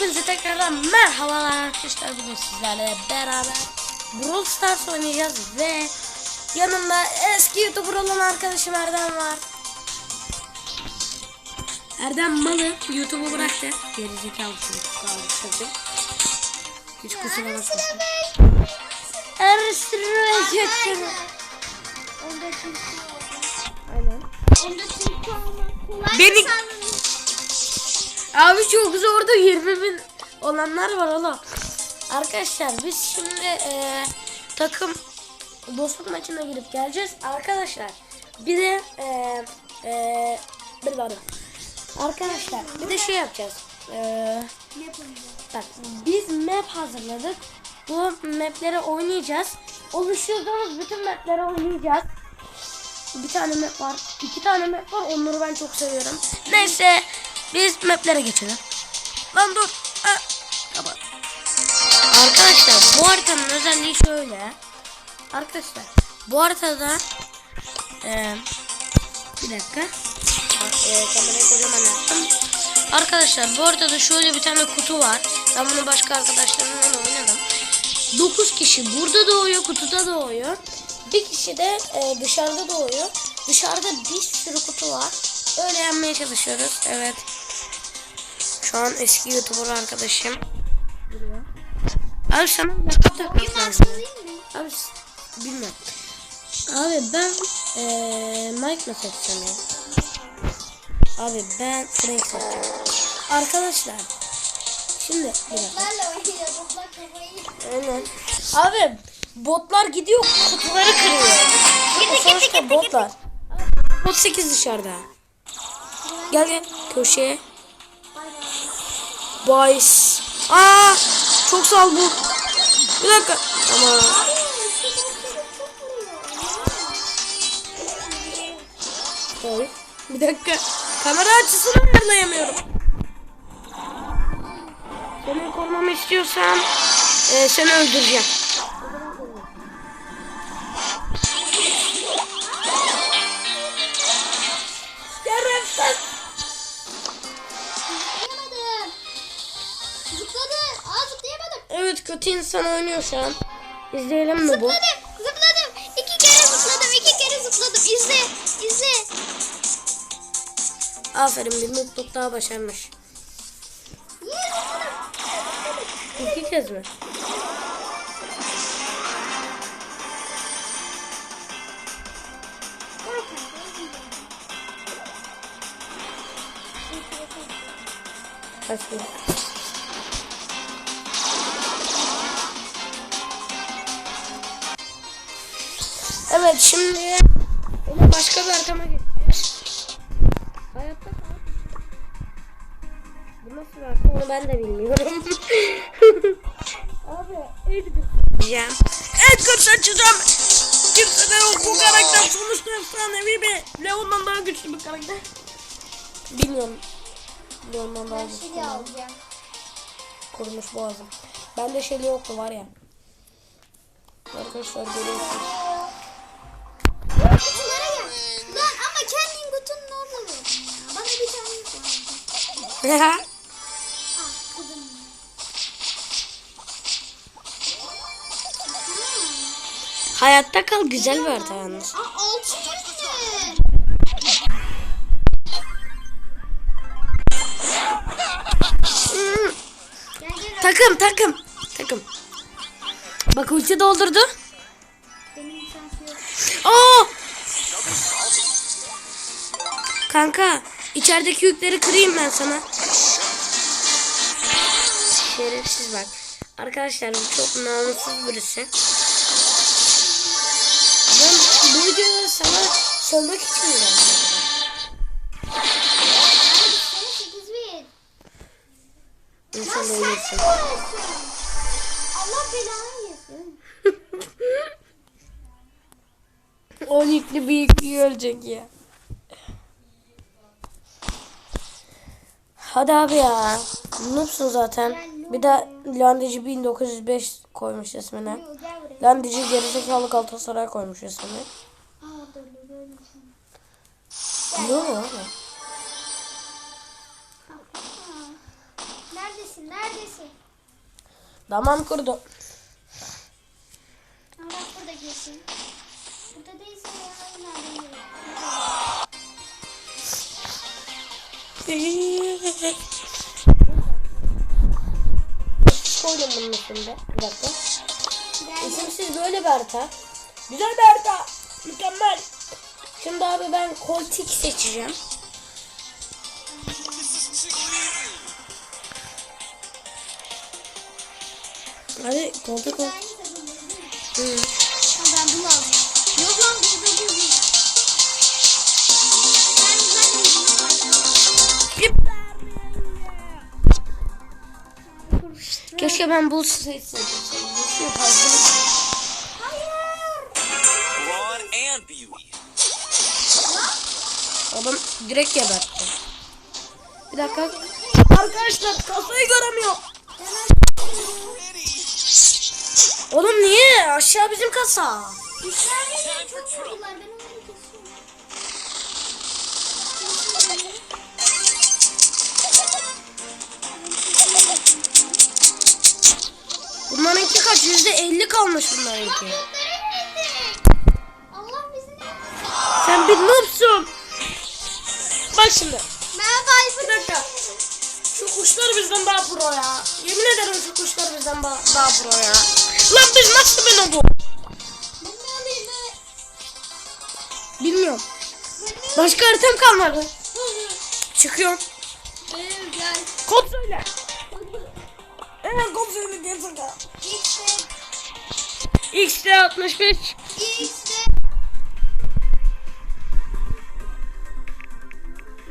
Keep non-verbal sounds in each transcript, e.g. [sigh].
Hepinize tekrardan merhabalar arkadaşlar. Bugün sizlerle beraber Brawl Stars oynayacağız ve yanımda eski YouTuber olan arkadaşım Erdem var. Erdem malı YouTube'u bıraktı. Gerizekalı çocuk. Hiç kusura bakmasın. Eriştirecektim. Aynen. Beni- Abi çok zordu 20 bin olanlar var oğlum. Arkadaşlar biz şimdi e, takım dostluk maçına girip geleceğiz. Arkadaşlar bir de e, e, bir var. Arkadaşlar bir de şey yapacağız. E, bak biz map hazırladık. Bu mapleri oynayacağız. Oluşturduğumuz bütün mapleri oynayacağız. Bir tane map var. iki tane map var. Onları ben çok seviyorum. Neyse biz maplere geçelim. Lan dur. Ha. Arkadaşlar bu haritanın özelliği şöyle. Arkadaşlar bu haritada e, bir dakika. E, kamerayı kocaman yaptım. Arkadaşlar bu haritada şöyle bir tane kutu var. Ben bunu başka arkadaşlarımla oynadım. 9 kişi burada doğuyor, kutuda doğuyor. Bir kişi de e, dışarıda doğuyor. Dışarıda bir sürü kutu var. Öyle yenmeye çalışıyoruz. Evet. Şu an eski YouTuber arkadaşım. Duruyor. Abi sana laptop takmak lazım. Abi bilmem. Abi ben eee Mike mı seçeceğim ya? Abi ben Frank seçeceğim. Arkadaşlar. Şimdi bir dakika. Aynen. Abi botlar gidiyor kutuları kırıyor. Bu sonuçta botlar. Bot 8 dışarıda. Gel gel köşeye. Boys. Aa çok sal bu. Bir dakika. Ama Oy. Bir dakika. Kamera açısını ayarlayamıyorum. Seni korumamı istiyorsan e, seni öldüreceğim. Kötü insan oynuyor şu an. İzleyelim mi bu? Zıpladım. Zıpladım. İki kere zıpladım. iki kere zıpladım. İzle. İzle. Aferin bir mutluluk daha başarmış. Zıpladım? İki kez mi? Kaç Evet şimdi yine başka bir arkama geçeceğiz. Hayatta kal. Bu nasıl bir arka onu ben de bilmiyorum. Abi Edgar diyeceğim. Edgar seçeceğim. Kimse de yok bu karakter sonuçta efsanevi bir Leon'dan daha güçlü bir karakter. Bilmiyorum. Leon'dan daha Ben güçlü. şey alacağım. Kurumuş boğazım. Bende şeyli yoktu var ya. Arkadaşlar görüyorsunuz. Kutulara gel. Lan ama kendin kutunun mı? Bana bir tane yok. Hayatta kal güzel bir harita yalnız. Aa altı güzel. Gel gel. Takım takım. Takım. Bak ulti doldurdu. Benim şansı yok. Aa! Kanka içerideki yükleri kırayım ben sana. Şerefsiz bak. Arkadaşlar bu çok namussuz birisi. Ben bu videoyu sana sormak için geldim? Seni 8 bin. İnsan yapıyorsun? Allah belanı yesin. [laughs] O yüklü bir yüklü ölecek ya. Hadi abi ya. Noobsun zaten. Bir de Landeci 1905 koymuş buraya. Landeci gerizekalı Galatasaray koymuş ismini. Ne oluyor abi? Nerede Neredesin? Neredesin? Tamam kurdum. Koydum bunun üstünde. Bir dakika. İsimsiz böyle bir harita. Güzel bir harita. Mükemmel. Şimdi abi ben koltik seçeceğim. Hadi koltuk ol. Aynı Keşke ben seçseydim. Hayır. Ron and Beauty. Adam direkt gebertti. Bir dakika. Arkadaşlar kafayı göremiyorum. Oğlum niye? Aşağı bizim kasa. İşler Bunlarınki kaç? Yüzde elli kalmış bunlarınki. Allah bizi ne? Sen bir noobsun. Bak şimdi. Merhaba Bir dakika. Şu kuşlar bizden daha pro ya. Yemin ederim şu kuşlar bizden daha pro ya. Lan biz nasıl? Ben be? Bilmiyorum. Başka haritam kalmadı. Çıkıyorum. Benim gel. Kod söyle. Kod söyle gerizekalı. X'de. XT 65. X'de.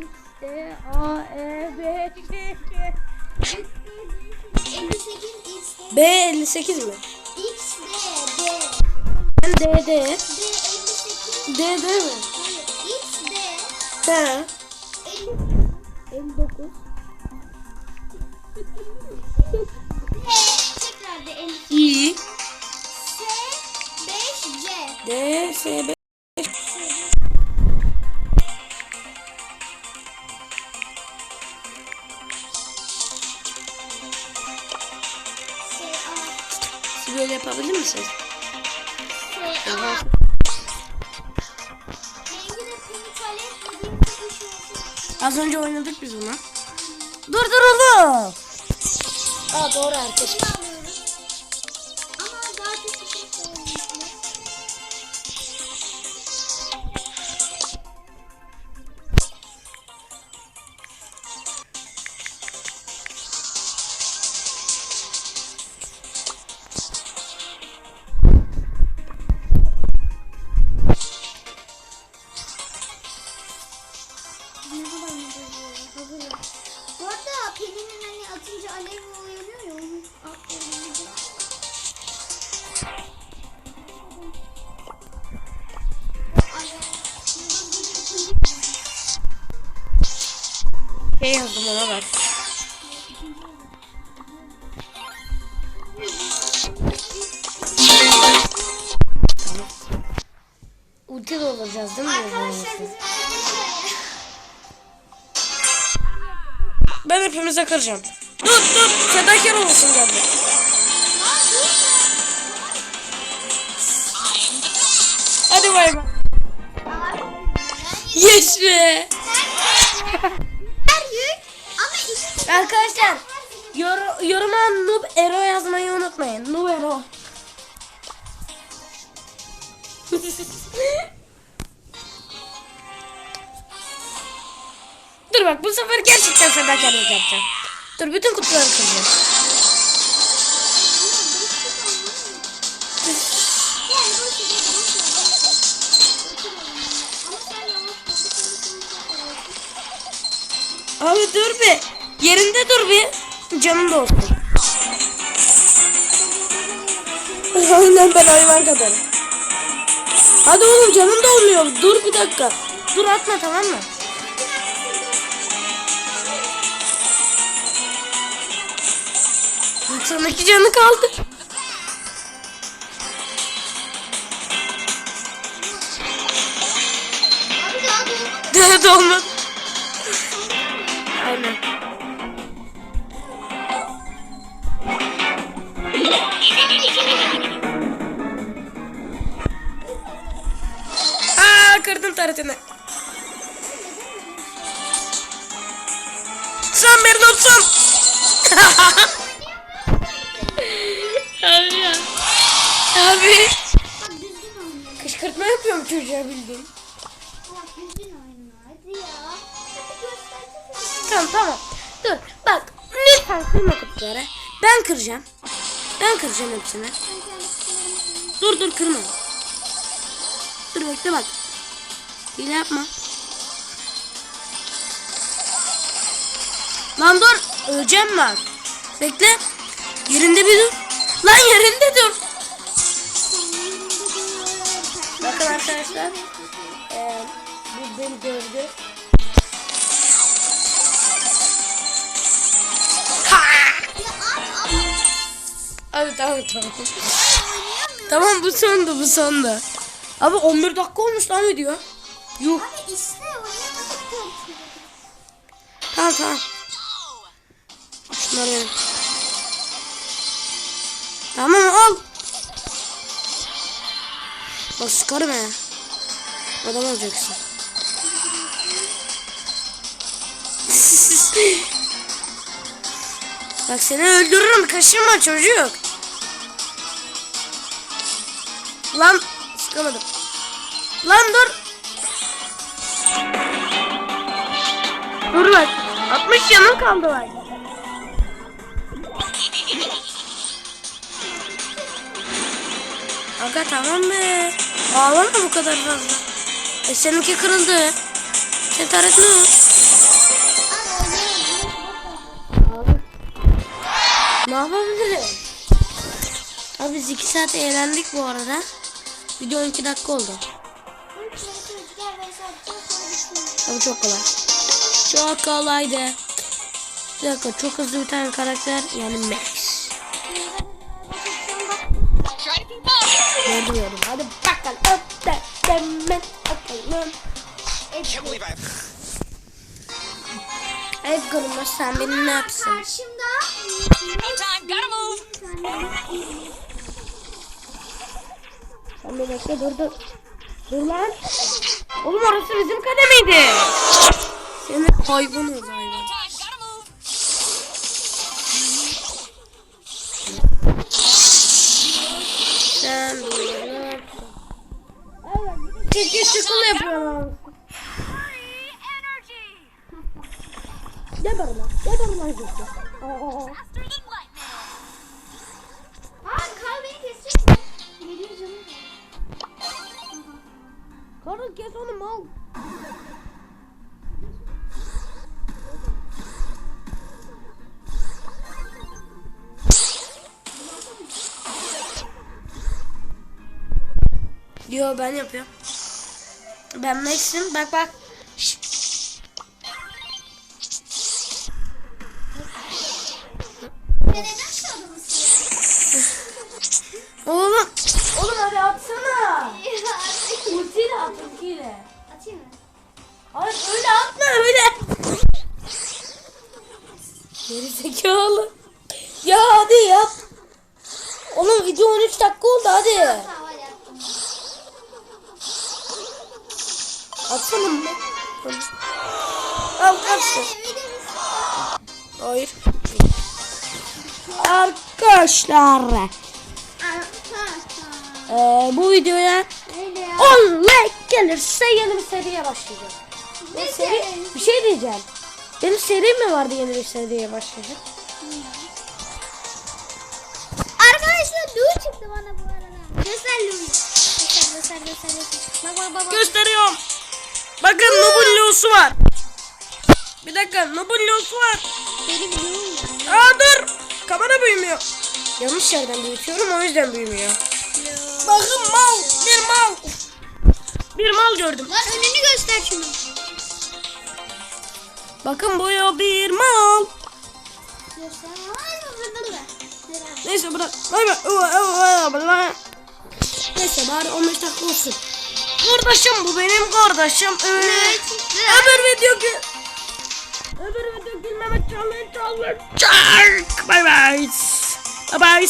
XT A E B C K. 58 X'de. B 58 mi? X'de. D. Ben D D. D 58. D D mi? Hayır. He. 50. 59. D 50. İ. S. 5 C. D S B. S. A. Siz böyle yapabilir misiniz? S. A. Az önce oynadık biz bunu. Dur dur oğlum. Aa doğru herkes. Şey yazdım ona bak. Ulti dolduracağız değil mi? Arkadaşlar bizim Ben hepimize kıracağım. Dur dur fedakar olursun geldi. Hadi bay bay. Yes be. [laughs] Arkadaşlar yor, yoruma noob ero yazmayı unutmayın. Noob ero. [laughs] Dur bak bu sefer gerçekten fedakarlık yapacağım. Dur bütün kutuları kıracağım. Abi dur bir. Yerinde dur bir. Canım da olsun. [laughs] Aynen ben hayvan kadarım. Hadi oğlum canım da olmuyor. Dur bir dakika. Dur atma tamam mı? Son iki canı kaldı. Abi daha dolmadı. Aa kırdım taretini. Sen bir nutsun. Abi ya. Abi. Kışkırtma yapıyorum çocuğa bildiğin. Tamam tamam. Dur bak. Lütfen kırma kutuları. Ben kıracağım. Ben kıracağım hepsini. Dur dur kırma. Dur bekle bak. Hile yapma. Lan dur. Öleceğim bak. Bekle. Yerinde bir dur. Lan yerinde dur. Bakın arkadaşlar. Ee, bu beni gördü. Abi tamam tamam. tamam bu sondu bu sondu. Abi 11 dakika olmuş lan video. Yuh. Abi işte. Tamam tamam. Şunları. Tamam al. Bak sıkarım he. Adam olacaksın. [laughs] Bak seni öldürürüm kaşınma çocuk. Lan sıkamadım. Lan dur. Dur bak. 60 yanım kaldı var. Aga tamam be. Ağlama bu kadar fazla. E seninki kırıldı. Sen taret ne? Abi. Ne yapabilirim? Abi biz 2 saat eğlendik bu arada. Video 12 dakika oldu. Abi çok kolay. Çok kolaydı. Bir dakika çok hızlı bir tane karakter yani Max. Ne diyorum? Hadi bakalım. Öp de believe I. Ey kırma sen beni ne yapsın? Karşımda. Sen bir bekle dur dur. Dur lan. Oğlum orası bizim kademiydi. Seni hayvanız hayvan. Sen beni ne yapsın? Keşke sıkıl yapıyorum. Geber lan. Geber lan Zeki. Aa. Karıl kes onu mal. Yo ben yapıyorum. Ben Max'im. Bak bak. Atayım mı? Hayır öyle atma öyle. Geri zekalı. Ya hadi yap. Oğlum video 13 dakika oldu hadi. Atsana mı? Al kaçtı. Ee, videomuz Hayır. Arkadaşlar Aha, eee, bu videoya Öyle ya. 10 like gelirse yeni bir seriye başlayacağım. Ne seri, bir şey diyeceğim. Benim serim mi vardı yeni bir seriye başlayacak? Arkadaşlar Louis çıktı bana bu arada. Göster Louis. Göster göster göster. göster. Bak bak bak. bak. Gösteriyorum. Bakın Nob'un losu var. Bir dakika Nob'un losu var. Benim Louis. Aa dur. Kamera büyümüyor. Yanlış yerden büyütüyorum o yüzden büyümüyor. Bakın gördüm. Lan önünü göster şunu. Bakın bu ya bir mal. Göster. Neyse bırak. Neyse bari 15 dakika olsun. Kardeşim bu benim kardeşim. Ee, öbür video ki öbür video gülmeme challenge challenge. Bye bye. Bye bye.